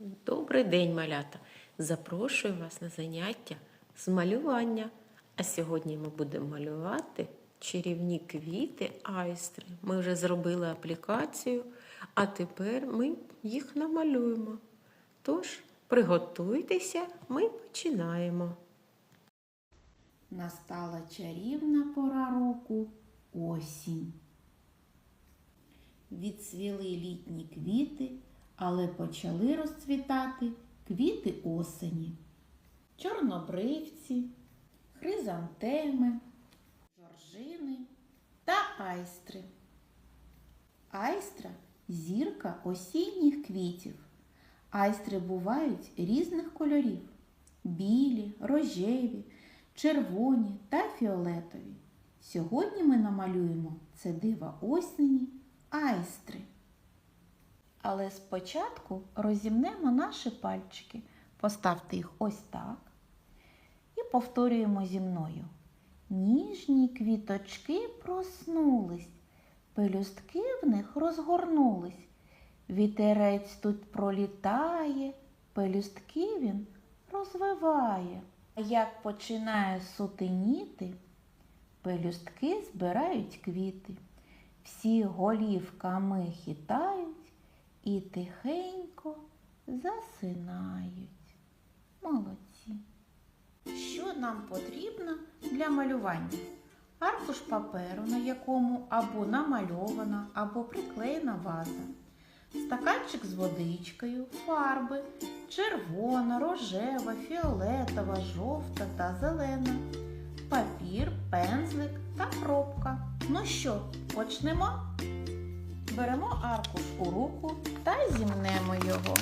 Добрий день, малята! Запрошую вас на заняття з малювання. А сьогодні ми будемо малювати чарівні квіти айстри. Ми вже зробили аплікацію, а тепер ми їх намалюємо. Тож, приготуйтеся, ми починаємо. Настала чарівна пора року осінь. Відцвіли літні квіти, але почали розцвітати квіти осені. Чорнобривці, хризантеми, жоржини та айстри. Айстра зірка осінніх квітів. Айстри бувають різних кольорів: білі, рожеві, червоні та фіолетові. Сьогодні ми намалюємо це диво осені айстри. Але спочатку розімнемо наші пальчики. Поставте їх ось так. І повторюємо зі мною. Ніжні квіточки проснулись, пелюстки в них розгорнулись. Вітерець тут пролітає, пелюстки він розвиває. А як починає сутеніти, пелюстки збирають квіти. Всі голівками хитають і тихенько засинають. Молодці. Що нам потрібно для малювання? Аркуш паперу, на якому або намальована, або приклеєна ваза. Стаканчик з водичкою, фарби, червона, рожева, фіолетова, жовта та зелена, папір, пензлик та пробка. Ну що, почнемо? Беремо аркуш у руку та зімнемо його.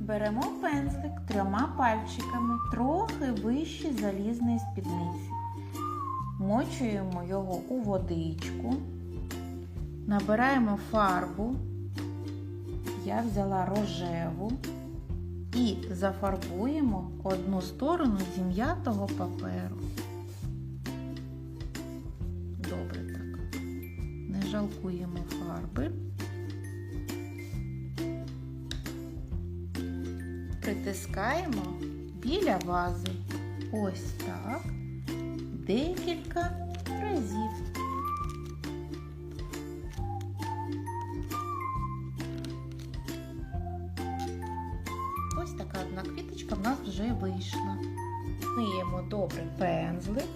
Беремо пензлик трьома пальчиками, трохи вище залізної спідниці. Мочуємо його у водичку, набираємо фарбу. Я взяла рожеву і зафарбуємо одну сторону зім'ятого паперу. Добре так. Не жалкуємо фарби. Притискаємо біля вази. Ось так. Декілька разів. Така одна квіточка в нас вже вийшла. Миємо добре пензлик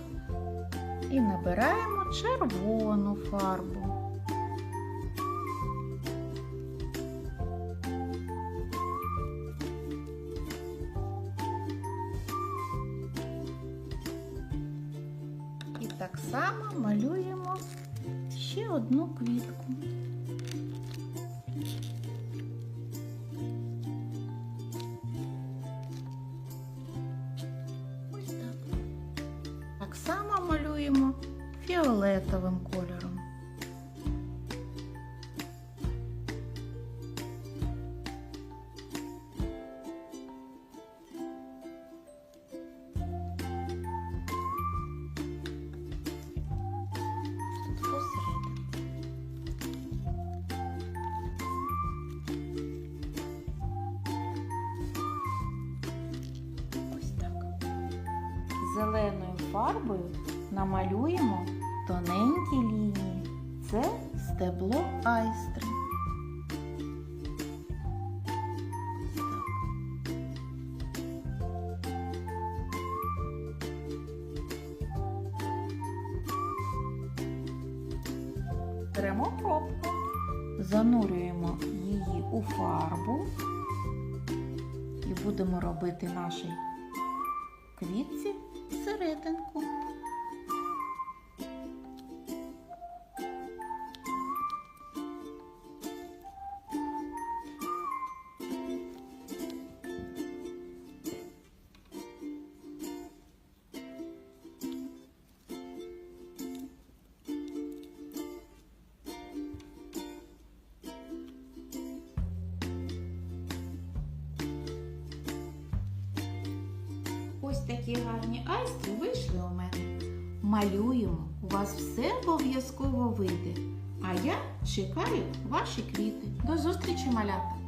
і набираємо червону фарбу. І так само малюємо ще одну квітку. Фіолетовим кольором. Зеленою фарбою намалюємо тоненькі лінії. Це стебло айстри. Беремо пробку, занурюємо її у фарбу і будемо робити нашій квітці серединку. Такі гарні айстри вийшли у мене. малюємо. У вас все обов'язково вийде. А я чекаю ваші квіти. До зустрічі, малята!